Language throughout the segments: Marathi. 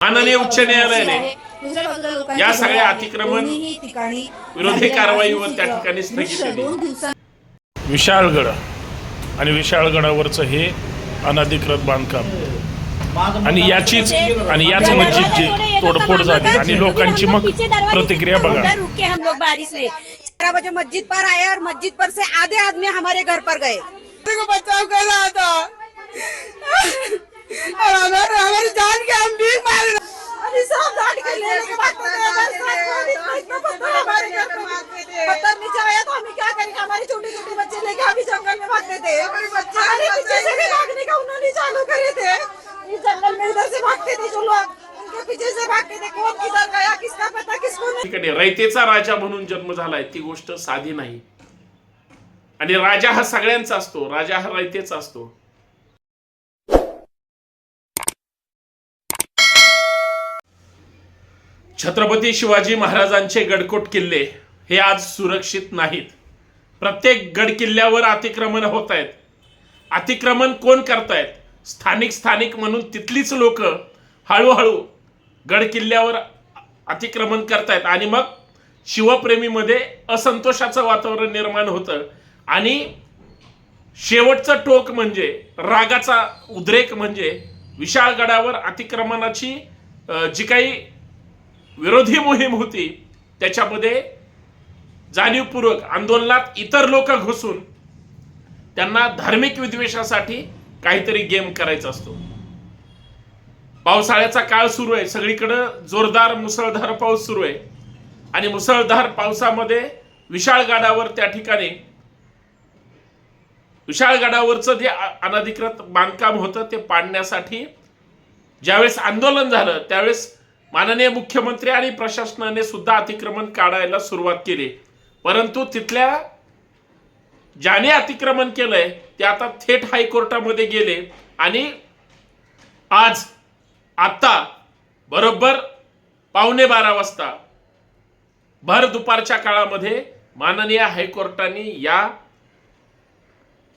माननीय उच्च न्यायालयाने लोकांची या सगळ्या. अतिक्रमण विरोधी कारवाईवर त्या ठिकाणी स्थगिती दिवसां विशाळगड आणि विशाळगडावरचं हे अनधिकृत बांधकाम. आणि याचीच आणि याच मस्जिदची तोडफोड झाली आणि लोकांची मग प्रतिक्रिया बघा. रुके हम लोग बारिश में चार बजे मस्जिद पर आए और मस्जिद पर से आधे आदमी हमारे घर पर गए. बचाव कर रहा था और हमारे हमारी जान के हम भी मार रहे अभी सब लाट के ले लेके भागते थे बरसात में भी इतना पत्थर हमारे घर पे पत्थर नीचे आया तो हमें क्या करेंगे हमारे छोटे छोटे बच्चे लेके अभी जंगल में भागते थे हमारे पीछे से भी भागने का उन्होंने चालू करे थे इस जंगल में इधर से भागते थे जो लोग उनके पीछे से भागते थे कौन किधर गया किसका पता किसको नहीं? ठिकाणी रयतेचा राजा म्हणून जन्म झालाय ती गोष्ट साधी नाही. आणि राजा हा सगळ्यांचा असतो राजा हा रयतेचा असतो. छत्रपती शिवाजी महाराजांचे गडकोट किल्ले हे आज सुरक्षित नाहीत. प्रत्येक गड किल्ल्यावर अतिक्रमण होत आहेत. अतिक्रमण कोण करतायत? स्थानिक स्थानिक म्हणून तिथलीच लोक हळूहळू गड किल्ल्यावर अतिक्रमण करतायत. आणि मग शिवप्रेमीमध्ये असंतोषाचं वातावरण निर्माण होतं. आणि शेवटचं टोक म्हणजे रागाचा उद्रेक म्हणजे विशाळगडावर अतिक्रमणाची जी काही विरोधी मोहीम होती. त्याच्यामध्ये जाणीवपूर्वक आंदोलनात इतर लोक घुसून त्यांना धार्मिक विद्वेषासाठी काहीतरी गेम करायचा असतो. पावसाळ्याचा काळ सुरू आहे. सगळीकडं जोरदार मुसळधार पाऊस सुरू आहे. आणि मुसळधार पावसामध्ये विशाळगडावर त्या ठिकाणी विशाळगडावरचं जे अनधिकृत बांधकाम होतं ते पाडण्यासाठी ज्यावेळेस आंदोलन झालं त्यावेळेस माननीय मुख्यमंत्री आणि प्रशासनाने सुद्धा अतिक्रमण काढायला सुरुवात केली. परंतु तिथल्या ज्याने अतिक्रमण केलंय ते आता थेट हायकोर्टामध्ये गेले आणि आज आता बरोबर पावणे बारा वाजता भर दुपारच्या काळामध्ये माननीय हायकोर्टाने या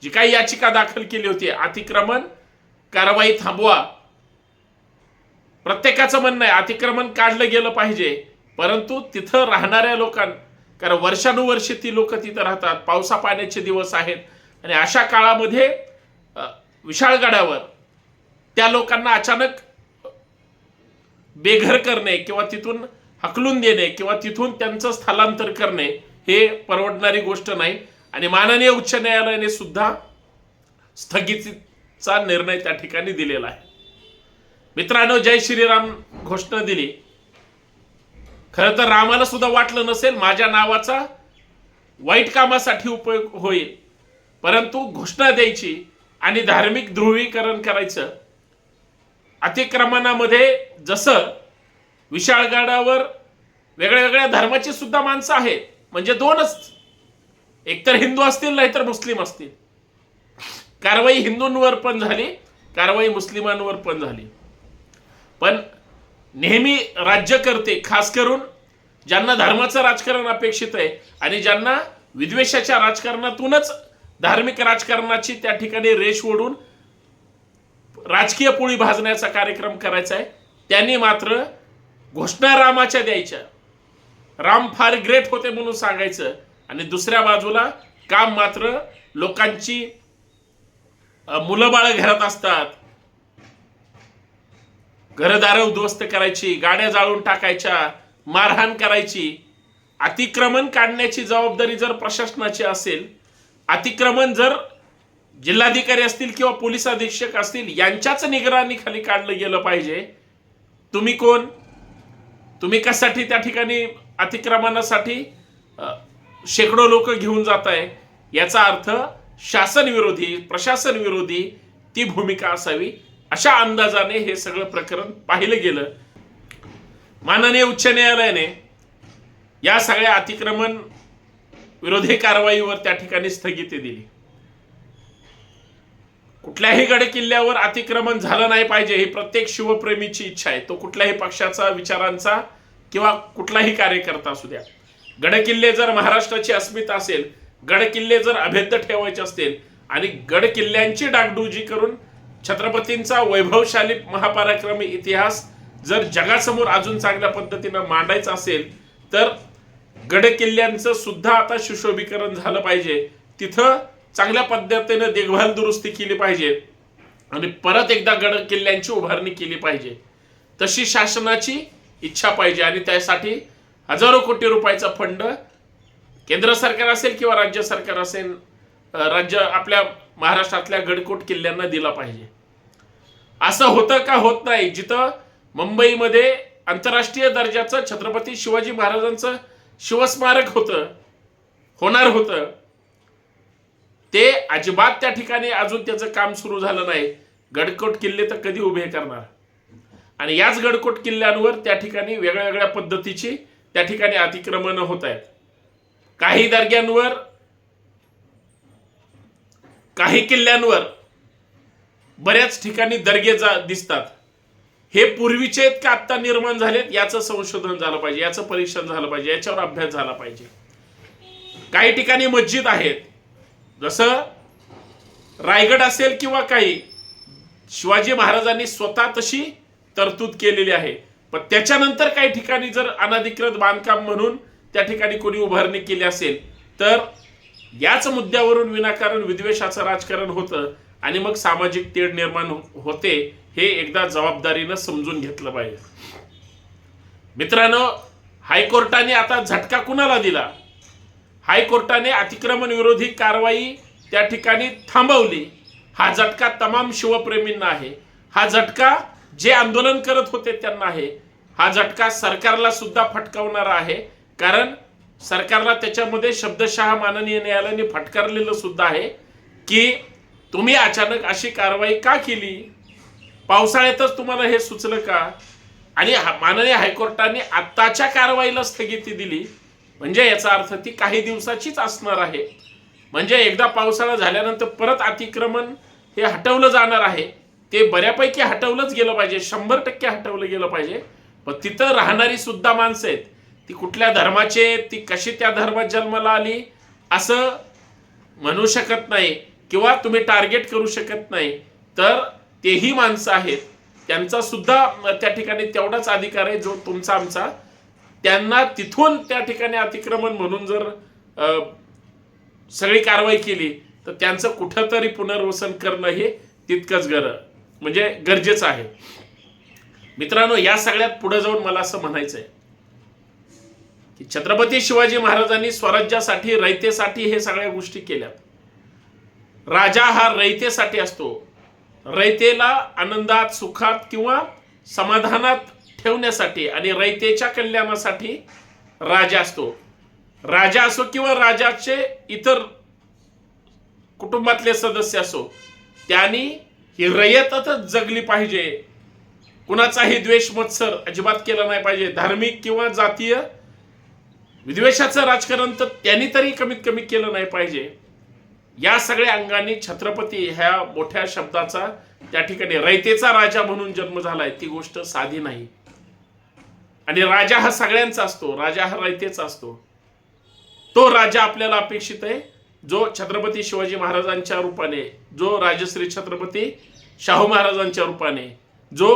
जी काही याचिका दाखल केली होती अतिक्रमण कारवाई थांबवा प्रत्येकाचं म्हणणं आहे अतिक्रमण काढलं गेलं पाहिजे. परंतु तिथं राहणाऱ्या लोकां कारण वर्षानुवर्षे ती लोक तिथं राहतात पावसा पाण्याचे दिवस आहेत. आणि अशा काळामध्ये विशाळगडावर त्या लोकांना अचानक बेघर करणे किंवा तिथून हकलून देणे किंवा तिथून त्यांचं स्थलांतर करणे हे परवडणारी गोष्ट नाही. आणि माननीय उच्च न्यायालयाने सुद्धा स्थगितीचा निर्णय त्या ठिकाणी दिलेला आहे. मित्रांनो जय श्रीराम घोषणा दिली. खरं तर रामाला सुद्धा वाटलं नसेल माझ्या नावाचा वाईट कामासाठी उपयोग होईल. परंतु घोषणा द्यायची आणि धार्मिक ध्रुवीकरण करायचं अतिक्रमणामध्ये जसं विशाळगडावर वेगळ्या वेगळ्या धर्माची सुद्धा माणसं आहेत म्हणजे दोनच. एकतर हिंदू असतील नाहीतर मुस्लिम असतील. कारवाई हिंदूंवर पण झाली कारवाई मुस्लिमांवर पण झाली. पण नेहमी राज्यकर्ते खास करून ज्यांना धर्माचं राजकारण अपेक्षित आहे आणि ज्यांना विद्वेषाच्या राजकारणातूनच धार्मिक राजकारणाची त्या ठिकाणी रेष ओढून राजकीय पोळी भाजण्याचा कार्यक्रम करायचा आहे त्यांनी मात्र घोषणा रामाच्या द्यायच्या. राम फार ग्रेट होते म्हणून सांगायचं आणि दुसऱ्या बाजूला काम मात्र लोकांची मुलं बाळ घरात असतात घरदारं उद्ध्वस्त करायची गाड्या जाळून टाकायच्या मारहाण करायची अतिक्रमण काढण्याची जबाबदारी जर प्रशासनाची असेल अतिक्रमण जर जिल्हाधिकारी असतील किंवा पोलीस अधीक्षक असतील यांच्याच निगराणीखाली काढलं गेलं पाहिजे. तुम्ही कोण? तुम्ही कशासाठी त्या ठिकाणी अतिक्रमणासाठी शेकडो लोक घेऊन जात आहे याचा अर्थ शासन विरोधी प्रशासन विरोधी ती भूमिका असावी. अशा अंदाजाने हे सगळं प्रकरण पाहिलं गेलं. माननीय उच्च न्यायालयाने या सगळ्या अतिक्रमण विरोधी कारवाईवर त्या ठिकाणी स्थगिती दिली. कुठल्याही गड किल्ल्यावर अतिक्रमण झालं नाही पाहिजे ही प्रत्येक शिवप्रेमीची इच्छा आहे. तो कुठल्याही पक्षाचा विचारांचा किंवा कुठलाही कार्यकर्ता असू द्या. गडकिल्ले जर महाराष्ट्राची अस्मिता असेल गडकिल्ले जर अभेद्य ठेवायचे असतील आणि गडकिल्ल्यांची डागडुजी करून छत्रपतींचा वैभवशाली महापराक्रमी इतिहास जर जगासमोर अजून चांगल्या पद्धतीनं मांडायचं असेल तर गड किल्ल्यांचं सुद्धा आता सुशोभीकरण झालं पाहिजे. तिथं चांगल्या पद्धतीनं देखभाल दुरुस्ती केली पाहिजे आणि परत एकदा गड किल्ल्यांची उभारणी केली पाहिजे. तशी शासनाची इच्छा पाहिजे आणि त्यासाठी हजारो कोटी रुपयाचा फंड केंद्र सरकार असेल किंवा राज्य सरकार असेल राज्य आपल्या महाराष्ट्रातल्या गडकोट किल्ल्यांना दिला पाहिजे. असं होतं का होत नाही? जिथं मुंबईमध्ये आंतरराष्ट्रीय दर्जाचं छत्रपती शिवाजी महाराजांचं शिवस्मारक होतं होणार होतं ते अजिबात त्या ठिकाणी अजून त्याचं काम सुरू झालं नाही. गडकोट किल्ले तर कधी उभे करणार? आणि याच गडकोट किल्ल्यांवर त्या ठिकाणी वेगळ्या वेगळ्या पद्धतीची त्या ठिकाणी अतिक्रमण होत आहेत. काही दर्ग्यांवर काही किल्ल्यांवर बऱ्याच ठिकाणी दर्गे जा दिसतात. हे पूर्वीचे आहेत का आत्ता निर्माण झालेत? याचं संशोधन झालं पाहिजे याचं परीक्षण झालं पाहिजे याच्यावर अभ्यास झाला पाहिजे. काही ठिकाणी मस्जिद आहेत. जसं रायगड असेल किंवा काही शिवाजी महाराजांनी स्वतः तशी तरतूद केलेली आहे. पण त्याच्यानंतर काही ठिकाणी जर अनधिकृत बांधकाम म्हणून त्या ठिकाणी कोणी उभारणी केली असेल तर याच मुद्द्यावरून विनाकारण विद्वेषाचं राजकारण होतं आणि मग सामाजिक तेढ निर्माण हो-, होते हे एकदा जबाबदारीनं समजून घेतलं पाहिजे. मित्रांनो हायकोर्टाने आता झटका कुणाला दिला? हायकोर्टाने अतिक्रमण विरोधी कारवाई त्या ठिकाणी थांबवली. हा झटका तमाम शिवप्रेमींना आहे. हा झटका जे आंदोलन करत होते त्यांना आहे. हा झटका सरकारला सुद्धा फटकावणारा आहे. कारण सरकारला त्याच्यामध्ये शब्दशः माननीय न्यायालयाने फटकारलेलं सुद्धा आहे की तुम्ही अचानक अशी कारवाई का केली? पावसाळ्यातच तुम्हाला हे सुचलं का? आणि माननीय हायकोर्टाने आत्ताच्या कारवाईला स्थगिती दिली. म्हणजे याचा अर्थ ती काही दिवसाचीच असणार आहे. म्हणजे एकदा पावसाळा झाल्यानंतर परत अतिक्रमण हे हटवलं जाणार आहे. ते बऱ्यापैकी हटवलंच गेलं पाहिजे. शंभर टक्के हटवलं गेलं पाहिजे. पण तिथं राहणारी सुद्धा माणसं आहेत. ती कुठल्या धर्माचे ती कशी त्या धर्मात जन्माला आली असं म्हणू शकत नाही किंवा तुम्ही टार्गेट करू शकत नाही तर तेही माणसं आहेत. त्यांचा सुद्धा त्या ठिकाणी तेवढाच अधिकार आहे जो तुमचा आमचा. त्यांना तिथून त्या ठिकाणी अतिक्रमण म्हणून जर सगळी कारवाई केली तर त्यांचं कुठंतरी पुनर्वसन करणं हे तितकंच गर म्हणजे गरजेचं आहे. मित्रांनो या सगळ्यात पुढे जाऊन मला असं म्हणायचं आहे की छत्रपती शिवाजी महाराजांनी स्वराज्यासाठी रयतेसाठी हे सगळ्या गोष्टी केल्यात. राजा हा रयतेसाठी असतो. रयतेला आनंदात सुखात किंवा समाधानात ठेवण्यासाठी आणि रयतेच्या कल्याणासाठी राजा असतो. राजा असो किंवा राजाचे इतर कुटुंबातले सदस्य असो त्यांनी ही रयतच जगली पाहिजे. कुणाचाही द्वेष मत्सर अजिबात केला नाही पाहिजे. धार्मिक किंवा जातीय विद्वेषाचं राजकारण तर त्यांनी तरी कमीत कमी केलं नाही पाहिजे. या सगळ्या अंगाने छत्रपती ह्या मोठ्या शब्दाचा त्या ठिकाणी रयतेचा राजा म्हणून जन्म झालाय ती गोष्ट साधी नाही. आणि राजा हा सगळ्यांचा असतो राजा हा रयतेचा असतो. तो राजा आपल्याला अपेक्षित आहे जो छत्रपती शिवाजी महाराजांच्या रूपाने जो राजश्री छत्रपती शाहू महाराजांच्या रूपाने जो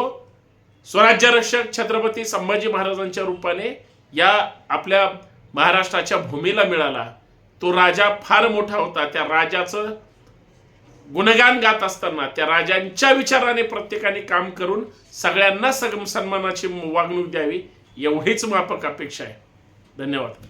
स्वराज्यरक्षक छत्रपती संभाजी महाराजांच्या रूपाने या आपल्या महाराष्ट्राच्या भूमीला मिळाला तो राजा फार मोठा होता. त्या राजाचं गुणगान गात असताना त्या राजांच्या विचाराने प्रत्येकाने काम करून सगळ्यांना सग सन्मानाची वागणूक द्यावी एवढीच माफक अपेक्षा आहे. धन्यवाद.